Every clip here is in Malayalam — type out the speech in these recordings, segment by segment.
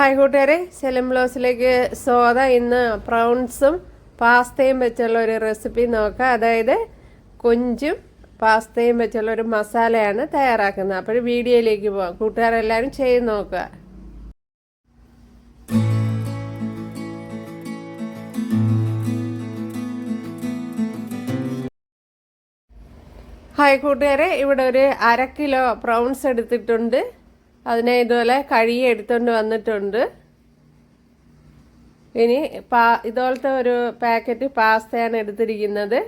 ഹായ് കൂട്ടുകാരെ സെലം ബ്ലോസിലേക്ക് സോദ ഇന്ന് പ്രൗൺസും പാസ്തയും വെച്ചുള്ള ഒരു റെസിപ്പി നോക്കാം. അതായത് കൊഞ്ചും പാസ്തയും വെച്ചുള്ള ഒരു മസാലയാണ് തയ്യാറാക്കുന്നത്. അപ്പോൾ വീഡിയോയിലേക്ക് പോകാം കൂട്ടുകാരെല്ലാവരും ചെയ്ത് നോക്കുക. ഹായ് കൂട്ടുകാരെ ഇവിടെ ഒരു അര കിലോ പ്രൗൺസ് എടുത്തിട്ടുണ്ട്. അതിനെ ഇതുപോലെ കഴുകി എടുത്തുകൊണ്ട് വന്നിട്ടുണ്ട്. ഇനി പാ ഇതുപോലത്തെ ഒരു പാക്കറ്റ് പാസ്തയാണ് എടുത്തിരിക്കുന്നത്.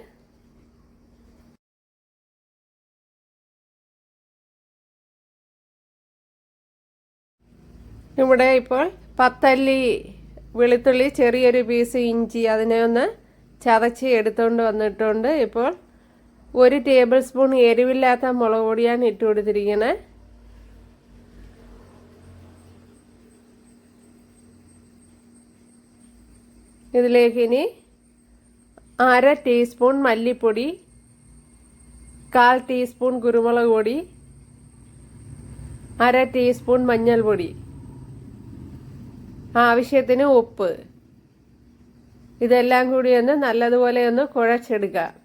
ഇവിടെ ഇപ്പോൾ പത്തല്ലി വെളുത്തുള്ളി ചെറിയൊരു പീസ് ഇഞ്ചി അതിനെ ഒന്ന് ചതച്ച് എടുത്തുകൊണ്ട് വന്നിട്ടുണ്ട്. ഇപ്പോൾ ഒരു ടേബിൾ സ്പൂൺ എരിവില്ലാത്ത മുളക് പൊടിയാണ് ഇട്ട് കൊടുത്തിരിക്കുന്നത് ഇതിലേക്ക് ഇനി അര ടീസ്പൂൺ മല്ലിപ്പൊടി കാൽ ടീസ്പൂൺ കുരുമുളക് പൊടി അര ടീസ്പൂൺ മഞ്ഞൾപ്പൊടി. ആവശ്യത്തിന് ഉപ്പ്. ഇതെല്ലാം കൂടി ഒന്ന് നല്ലതുപോലെ ഒന്ന് കുഴച്ചെടുക്കുക.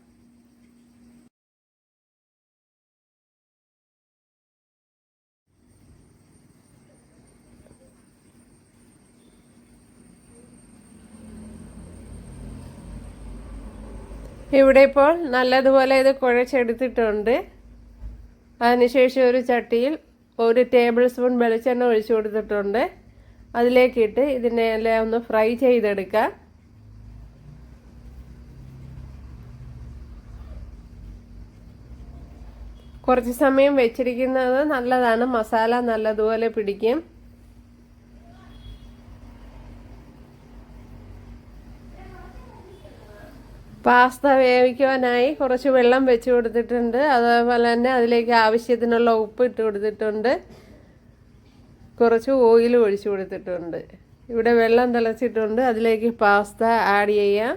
ഇവിടെ ഇപ്പോൾ നല്ലതുപോലെ ഇത് കുഴച്ചെടുത്തിട്ടുണ്ട്. അതിനുശേഷം ഒരു ചട്ടിയിൽ ഒരു ടേബിൾ സ്പൂൺ വെളിച്ചെണ്ണ ഒഴിച്ചു കൊടുത്തിട്ടുണ്ട്. അതിലേക്കിട്ട് ഇതിനെ എല്ലാം ഒന്ന് ഫ്രൈ ചെയ്തെടുക്കാം. കുറച്ച് സമയം വെച്ചിരിക്കുന്നത് നല്ലതാണ്. മസാല നല്ലതുപോലെ പിടിക്കും. പാസ്ത വേവിക്കുവാനായി കുറച്ച് വെള്ളം വെച്ച് കൊടുത്തിട്ടുണ്ട്. അതേപോലെ തന്നെ അതിലേക്ക് ആവശ്യത്തിനുള്ള ഉപ്പ് ഇട്ട് കൊടുത്തിട്ടുണ്ട്. കുറച്ച് ഓയിൽ ഒഴിച്ചു കൊടുത്തിട്ടുണ്ട്. ഇവിടെ വെള്ളം തിളച്ചിട്ടുണ്ട്. അതിലേക്ക് പാസ്ത ആഡ് ചെയ്യാം.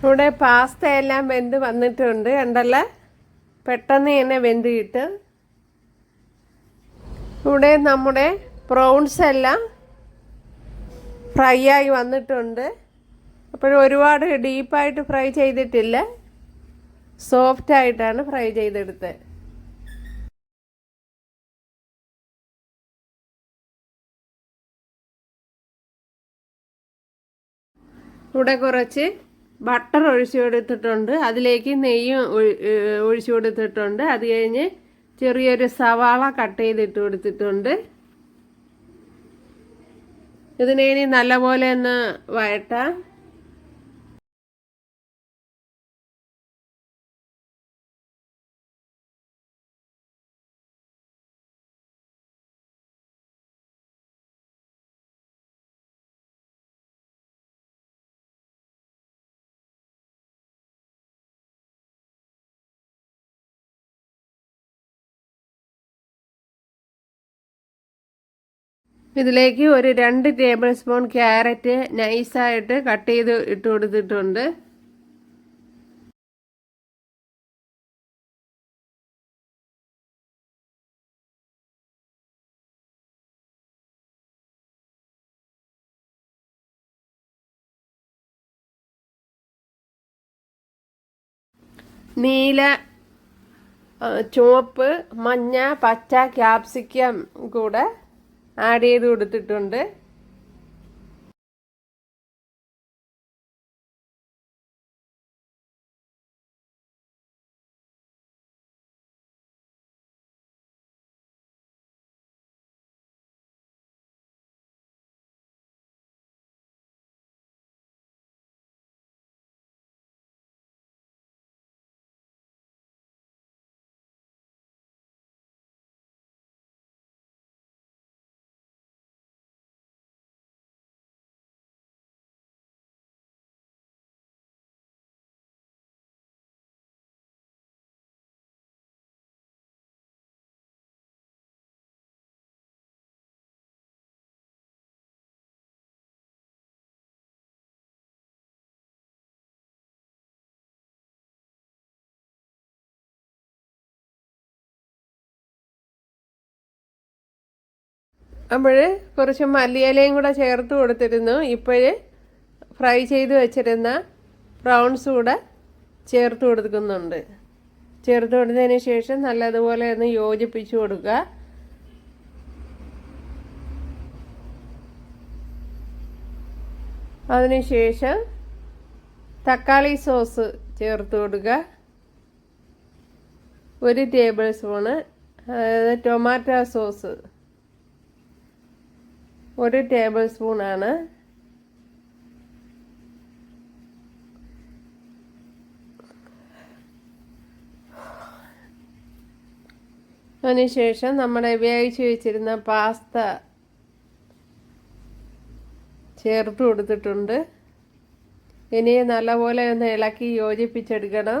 ഇവിടെ പാസ്ത എല്ലാം വെന്ത് വന്നിട്ടുണ്ട്. കണ്ടല്ലേ? പെട്ടെന്ന് തന്നെ വെന്ത് കിട്ടും. ഇവിടെ നമ്മുടെ പ്രോൺസ് എല്ലാം ഫ്രൈ ആയി വന്നിട്ടുണ്ട്. അപ്പോഴും ഒരുപാട് ഡീപ്പായിട്ട് ഫ്രൈ ചെയ്തിട്ടില്ല. സോഫ്റ്റ് ആയിട്ടാണ് ഫ്രൈ ചെയ്തെടുത്തത്. ഇവിടെ കുറച്ച് ബട്ടർ ഒഴിച്ചു കൊടുത്തിട്ടുണ്ട്. അതിലേക്ക് നെയ്യും ഒഴിച്ചു കൊടുത്തിട്ടുണ്ട്. അത് കഴിഞ്ഞ് ചെറിയൊരു സവാള കട്ട് ചെയ്തിട്ട് കൊടുത്തിട്ടുണ്ട്. ഇതിനെ ഇനി നല്ലപോലെ ഒന്ന് വഴട്ടാം ഇതിലേക്ക് ഒരു രണ്ട് ടേബിൾ സ്പൂൺ ക്യാരറ്റ് നൈസായിട്ട് കട്ട് ചെയ്ത് ഇട്ട് കൊടുത്തിട്ടുണ്ട്. നീല ചുവപ്പ് മഞ്ഞ പച്ച ക്യാപ്സിക്കം കൂടെ ആഡ് ചെയ്ത് കൊടുത്തിട്ടുണ്ട്. അപ്പോൾ കുറച്ച് മല്ലിയിലയും കൂടെ ചേർത്ത് കൊടുത്തിരുന്നു. ഇപ്പോഴ് ഫ്രൈ ചെയ്ത് വെച്ചിരുന്ന പ്രൗൺസ് കൂടെ ചേർത്ത് കൊടുക്കുന്നുണ്ട്. ചേർത്ത് കൊടുത്തതിന് ശേഷം നല്ലതുപോലെ ഒന്ന് യോജിപ്പിച്ച് കൊടുക്കുക. അതിനുശേഷം തക്കാളി സോസ് ചേർത്ത് കൊടുക്കുക. ഒരു ടേബിൾ സ്പൂണ് അതായത് ടൊമാറ്റോ സോസ് ഒരു ടേബിൾ സ്പൂണാണ് അതിനുശേഷം നമ്മുടെ ഉപയോഗിച്ച് വെച്ചിരുന്ന പാസ്ത ചേർത്ത് കൊടുത്തിട്ടുണ്ട്. ഇനി നല്ലപോലെ ഒന്ന് ഇളക്കി യോജിപ്പിച്ചെടുക്കണം.